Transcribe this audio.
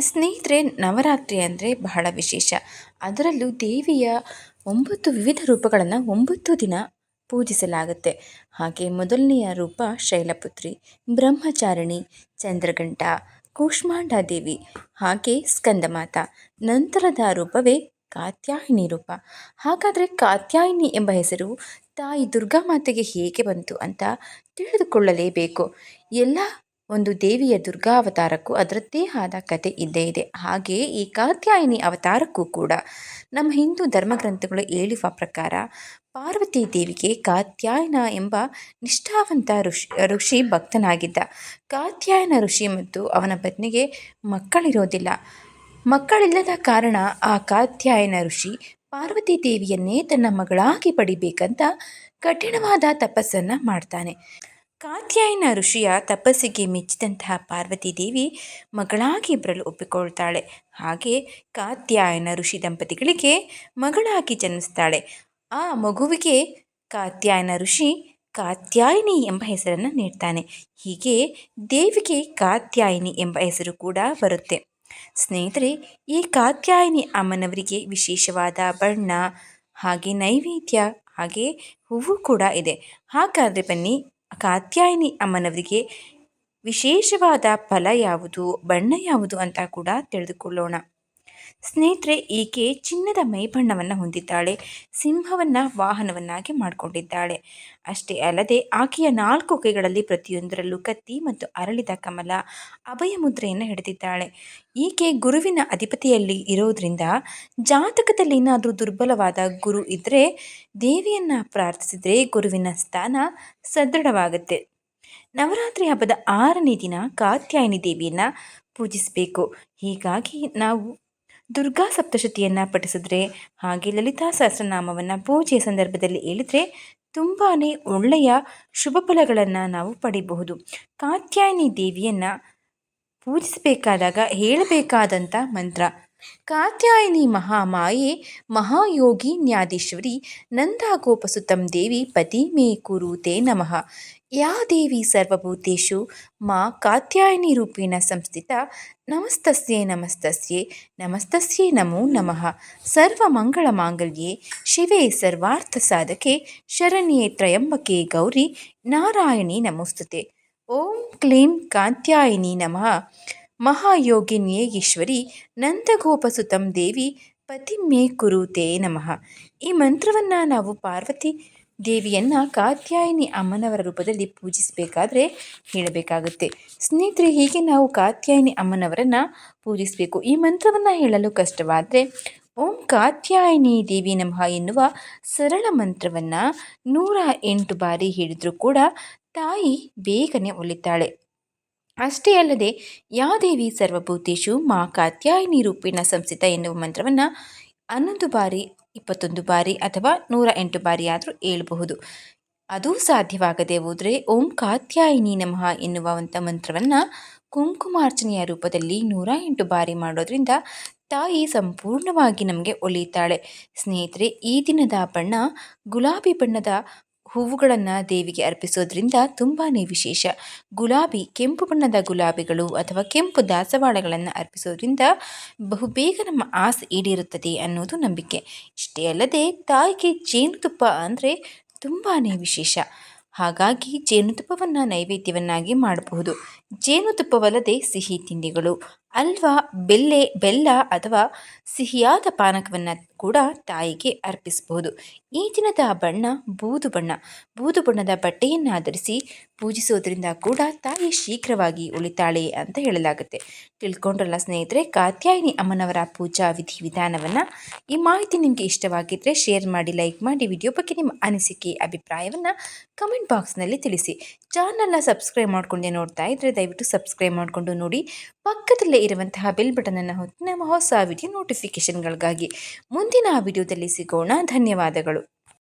ಸ್ನೇಹಿತರೆ, ನವರಾತ್ರಿ ಅಂದರೆ ಬಹಳ ವಿಶೇಷ. ಅದರಲ್ಲೂ ದೇವಿಯ ಒಂಬತ್ತು ವಿವಿಧ ರೂಪಗಳನ್ನು ಒಂಬತ್ತು ದಿನ ಪೂಜಿಸಲಾಗುತ್ತೆ. ಹಾಗೆ ಮೊದಲನೆಯ ರೂಪ ಶೈಲಪುತ್ರಿ, ಬ್ರಹ್ಮಚಾರಿಣಿ ಚಂದ್ರಗಂಟ ಕೂಷ್ಮಾಂಡ ದೇವಿ ಹಾಗೆ ಸ್ಕಂದಮಾತ. ನಂತರದ ರೂಪವೇ ಕಾತ್ಯಾಯಿನಿ ರೂಪ. ಹಾಗಾದರೆ ಕಾತ್ಯಾಯಿನಿ ಎಂಬ ಹೆಸರು ತಾಯಿ ದುರ್ಗಾ ಮಾತೆಗೆ ಹೇಗೆ ಬಂತು ಅಂತ ತಿಳಿದುಕೊಳ್ಳಲೇಬೇಕು. ಎಲ್ಲ ಒಂದು ದೇವಿಯ ದುರ್ಗಾ ಅವತಾರಕ್ಕೂ ಅದರದ್ದೇ ಆದ ಕತೆ ಇದ್ದೇ ಇದೆ. ಹಾಗೆಯೇ ಈ ಕಾತ್ಯಾಯಿನಿ ಅವತಾರಕ್ಕೂ ಕೂಡ ನಮ್ಮ ಹಿಂದೂ ಧರ್ಮಗ್ರಂಥಗಳು ಹೇಳುವ ಪ್ರಕಾರ ಪಾರ್ವತಿ ದೇವಿಗೆ ಕಾತ್ಯಾಯನ ಎಂಬ ನಿಷ್ಠಾವಂತ ಋಷಿ ಋಷಿ ಭಕ್ತನಾಗಿದ್ದ. ಕಾತ್ಯಾಯನ ಋಷಿ ಮತ್ತು ಅವನ ಪತ್ನಿಗೆ ಮಕ್ಕಳಿರೋದಿಲ್ಲ. ಮಕ್ಕಳಿಲ್ಲದ ಕಾರಣ ಆ ಕಾತ್ಯಾಯನ ಋಷಿ ಪಾರ್ವತಿ ದೇವಿಯನ್ನೇ ತನ್ನ ಮಗಳಾಗಿ ಪಡಿಬೇಕಂತ ಕಠಿಣವಾದ ತಪಸ್ಸನ್ನು ಮಾಡ್ತಾನೆ. ಕಾತ್ಯಾಯನ ಋಷಿಯ ತಪಸ್ಸಿಗೆ ಮೆಚ್ಚಿದಂತಹ ಪಾರ್ವತಿ ದೇವಿ ಮಗಳಾಗಿ ಬರಲು ಒಪ್ಪಿಕೊಳ್ತಾಳೆ. ಹಾಗೆ ಕಾತ್ಯಾಯನ ಋಷಿ ದಂಪತಿಗಳಿಗೆ ಮಗಳಾಗಿ ಜನ್ಮಿಸ್ತಾಳೆ. ಆ ಮಗುವಿಗೆ ಕಾತ್ಯಾಯನ ಋಷಿ ಕಾತ್ಯಾಯಿನಿ ಎಂಬ ಹೆಸರನ್ನು ನೀಡ್ತಾನೆ. ಹೀಗೆ ದೇವಿಗೆ ಕಾತ್ಯಾಯಿನಿ ಎಂಬ ಹೆಸರು ಕೂಡ ಬರುತ್ತೆ. ಸ್ನೇಹಿತರೆ, ಈ ಕಾತ್ಯಾಯಿನಿ ಅಮ್ಮನವರಿಗೆ ವಿಶೇಷವಾದ ಬಣ್ಣ ಹಾಗೆ ನೈವೇದ್ಯ ಹಾಗೆ ಹೂವು ಕೂಡ ಇದೆ. ಹಾಗಾದರೆ ಬನ್ನಿ ಕಾತ್ಯಾಯಿನಿ ಅಮ್ಮನವರಿಗೆ ವಿಶೇಷವಾದ ಫಲ ಯಾವುದು ಬಣ್ಣ ಯಾವುದು ಅಂತ ಕೂಡ ತಿಳಿದುಕೊಳ್ಳೋಣ. ಸ್ನೇಹಿತರೆ, ಈಕೆ ಚಿನ್ನದ ಮೈಬಣ್ಣವನ್ನು ಹೊಂದಿದ್ದಾಳೆ, ಸಿಂಹವನ್ನು ವಾಹನವನ್ನಾಗಿ ಮಾಡಿಕೊಂಡಿದ್ದಾಳೆ. ಅಷ್ಟೇ ಅಲ್ಲದೆ, ಆಕೆಯ ನಾಲ್ಕು ಕೈಗಳಲ್ಲಿ ಪ್ರತಿಯೊಂದರಲ್ಲೂ ಕತ್ತಿ ಮತ್ತು ಅರಳಿದ ಕಮಲ, ಅಭಯ ಮುದ್ರೆಯನ್ನು ಹಿಡಿದಿದ್ದಾಳೆ. ಈಕೆ ಗುರುವಿನ ಅಧಿಪತಿಯಲ್ಲಿ ಇರೋದ್ರಿಂದ ಜಾತಕದಲ್ಲಿ ಏನಾದರೂ ದುರ್ಬಲವಾದ ಗುರು ಇದ್ದರೆ ದೇವಿಯನ್ನು ಪ್ರಾರ್ಥಿಸಿದರೆ ಗುರುವಿನ ಸ್ಥಾನ ಸದೃಢವಾಗುತ್ತೆ. ನವರಾತ್ರಿ ಹಬ್ಬದ ಆರನೇ ದಿನ ಕಾತ್ಯಾಯಿನಿ ದೇವಿಯನ್ನು ಪೂಜಿಸಬೇಕು. ಹೀಗಾಗಿ ನಾವು ದುರ್ಗಾ ಸಪ್ತಶತಿಯನ್ನು ಪಠಿಸಿದ್ರೆ ಹಾಗೆ ಲಲಿತಾ ಸಹಸ್ರನಾಮವನ್ನು ಪೂಜೆಯ ಸಂದರ್ಭದಲ್ಲಿ ಹೇಳಿದರೆ ತುಂಬಾ ಒಳ್ಳೆಯ ಶುಭ ಫಲಗಳನ್ನು ನಾವು ಪಡಿಬಹುದು. ಕಾತ್ಯಾಯಿನಿ ದೇವಿಯನ್ನು ಪೂಜಿಸಬೇಕಾದಾಗ ಹೇಳಬೇಕಾದಂಥ ಮಂತ್ರ ಕಾತ್ಯಾಯಿನಿ ಮಹಾಮಾಯೆ ಮಹಾಯೋಗಿ ನ್ಯಾದೀಶ್ವರಿ ನಂದಾಗೋಪಸುತಂ ದೇವಿ ಪತಿ ಮೇ ಕುರುತೆ ನಮಃ. ಯಾ ದೇವಿ ಸರ್ವಭೂತೇಶು, ಮಾ ಕಾತ್ಯಾಯಿನಿ ರೂಪೇಣ ಸಂಸ್ಥಿತ, ನಮಸ್ತಸ್ಯೆ ನಮಸ್ತಸ್ಯೆ ನಮಸ್ತಸ್ಯೆ ನಮೋ ನಮಃ. ಸರ್ವಮಂಗಳ ಮಾಂಗಲ್ಯೆ, ಶಿವೆ ಸರ್ವಾರ್ಥ ಸಾಧಕೆ, ಶರಣ್ಯೆ ತ್ರಯಂಬಕೆ ಗೌರಿ, ನಾರಾಯಣಿ ನಮೋಸ್ತುತೆ. ಓಂ ಕ್ಲೀಂ ಕಾತ್ಯಾಯಿನಿ ನಮಃ. ಮಹಾಯೋಗಿನ್ಯೇ ಈಶ್ವರಿ ನಂದಗೋಪಸುತಂ ದೇವಿ ಪತಿಮೇ ಕುರುತೇ ನಮಃ. ಈ ಮಂತ್ರವನ್ನು ನಾವು ಪಾರ್ವತಿ ದೇವಿಯನ್ನು ಕಾತ್ಯಾಯಿನಿ ಅಮ್ಮನವರ ರೂಪದಲ್ಲಿ ಪೂಜಿಸಬೇಕಾದ್ರೆ ಹೇಳಬೇಕಾಗುತ್ತೆ. ಸ್ನೇಹಿತರೆ, ಹೀಗೆ ನಾವು ಕಾತ್ಯಾಯಿನಿ ಅಮ್ಮನವರನ್ನು ಪೂಜಿಸಬೇಕು. ಈ ಮಂತ್ರವನ್ನು ಹೇಳಲು ಕಷ್ಟವಾದರೆ, ಓಂ ಕಾತ್ಯಾಯಿನಿ ದೇವಿ ನಮಃ ಎನ್ನುವ ಸರಳ ಮಂತ್ರವನ್ನು ನೂರ ಎಂಟು ಬಾರಿ ಹೇಳಿದರೂ ಕೂಡ ತಾಯಿ ಬೇಗನೆ ಒಲಿತಾಳೆ. ಅಷ್ಟೇ ಅಲ್ಲದೆ ಯಾದೇವಿ ಸರ್ವಭೂತೇಶು, ಮಾ ಕಾತ್ಯಾಯಿನಿ ರೂಪಿಣ ಸಂಸ್ಥಿತ ಎನ್ನುವ ಮಂತ್ರವನ್ನು ಹನ್ನೊಂದು ಬಾರಿ, ಇಪ್ಪತ್ತೊಂದು ಬಾರಿ ಅಥವಾ ನೂರ ಎಂಟು ಬಾರಿ ಆದರೂ ಹೇಳಬಹುದು. ಅದು ಸಾಧ್ಯವಾಗದೆ ಹೋದರೆ ಓಂ ಕಾತ್ಯಾಯಿನಿ ನಮಃ ಎನ್ನುವಂಥ ಮಂತ್ರವನ್ನು ಕುಂಕುಮಾರ್ಚನೆಯ ರೂಪದಲ್ಲಿ ನೂರ ಎಂಟು ಬಾರಿ ಮಾಡೋದ್ರಿಂದ ತಾಯಿ ಸಂಪೂರ್ಣವಾಗಿ ನಮಗೆ ಒಲಿತಾಳೆ ಸ್ನೇಹಿತರೆ, ಈ ದಿನದ ಬಣ್ಣ ಗುಲಾಬಿ ಬಣ್ಣದ ಹೂವುಗಳನ್ನು ದೇವಿಗೆ ಅರ್ಪಿಸೋದ್ರಿಂದ ತುಂಬಾ ವಿಶೇಷ. ಗುಲಾಬಿ, ಕೆಂಪು ಬಣ್ಣದ ಗುಲಾಬಿಗಳು ಅಥವಾ ಕೆಂಪು ದಾಸವಾಳಗಳನ್ನು ಅರ್ಪಿಸೋದ್ರಿಂದ ಬಹುಬೇಗ ನಮ್ಮ ಆಸೆ ಈಡೇರುತ್ತದೆ ಅನ್ನೋದು ನಂಬಿಕೆ. ಇಷ್ಟೇ ಅಲ್ಲದೆ ತಾಯಿಗೆ ಜೇನುತುಪ್ಪ ಅಂದರೆ ತುಂಬಾ ವಿಶೇಷ. ಹಾಗಾಗಿ ಜೇನುತುಪ್ಪವನ್ನು ನೈವೇದ್ಯವನ್ನಾಗಿ ಮಾಡಬಹುದು. ಜೇನುತುಪ್ಪವಲ್ಲದೆ ಸಿಹಿ ತಿಂಡಿಗಳು ಅಲ್ವಾ ಬೆಲ್ಲೆ, ಬೆಲ್ಲ ಅಥವಾ ಸಿಹಿಯಾದ ಪಾನಕವನ್ನು ಕೂಡ ತಾಯಿಗೆ ಅರ್ಪಿಸಬಹುದು ಈ ದಿನದ ಬಣ್ಣ ಬೂದು ಬಣ್ಣ. ಬೂದು ಬಣ್ಣದ ಬಟ್ಟೆಯನ್ನು ಆಧರಿಸಿ ಪೂಜಿಸೋದ್ರಿಂದ ಕೂಡ ತಾಯಿ ಶೀಘ್ರವಾಗಿ ಉಳಿತಾಳೆ ಅಂತ ಹೇಳಲಾಗುತ್ತೆ. ತಿಳ್ಕೊಂಡ್ರಲ್ಲ ಸ್ನೇಹಿತರೆ, ಕಾತ್ಯಾಯಿನಿ ಅಮ್ಮನವರ ಪೂಜಾ ವಿಧಿ ವಿಧಾನವನ್ನು. ಈ ಮಾಹಿತಿ ನಿಮಗೆ ಇಷ್ಟವಾಗಿದ್ದರೆ ಶೇರ್ ಮಾಡಿ, ಲೈಕ್ ಮಾಡಿ, ವಿಡಿಯೋ ಬಗ್ಗೆ ನಿಮ್ಮ ಅನಿಸಿಕೆ, ಅಭಿಪ್ರಾಯವನ್ನು ಕಮೆಂಟ್ ಬಾಕ್ಸ್ನಲ್ಲಿ ತಿಳಿಸಿ. ಚಾನಲ್ನ ಸಬ್ಸ್ಕ್ರೈಬ್ ಮಾಡ್ಕೊಂಡೆ ನೋಡ್ತಾ ಇದ್ದರೆ ದಯವಿಟ್ಟು ಸಬ್ಸ್ಕ್ರೈಬ್ ಮಾಡಿಕೊಂಡು ನೋಡಿ. ಪಕ್ಕದಲ್ಲೇ ಇರುವಂತಹ ಬೆಲ್ ಬಟನನ್ನು ಹೊತ್ತು ನಮ್ಮ ಹೊಸ ವಿಡಿಯೋ ನೋಟಿಫಿಕೇಷನ್ಗಳಿಗಾಗಿ ಮುಂದಿನ ವಿಡಿಯೋದಲ್ಲಿ ಸಿಗೋಣ. ಧನ್ಯವಾದಗಳು.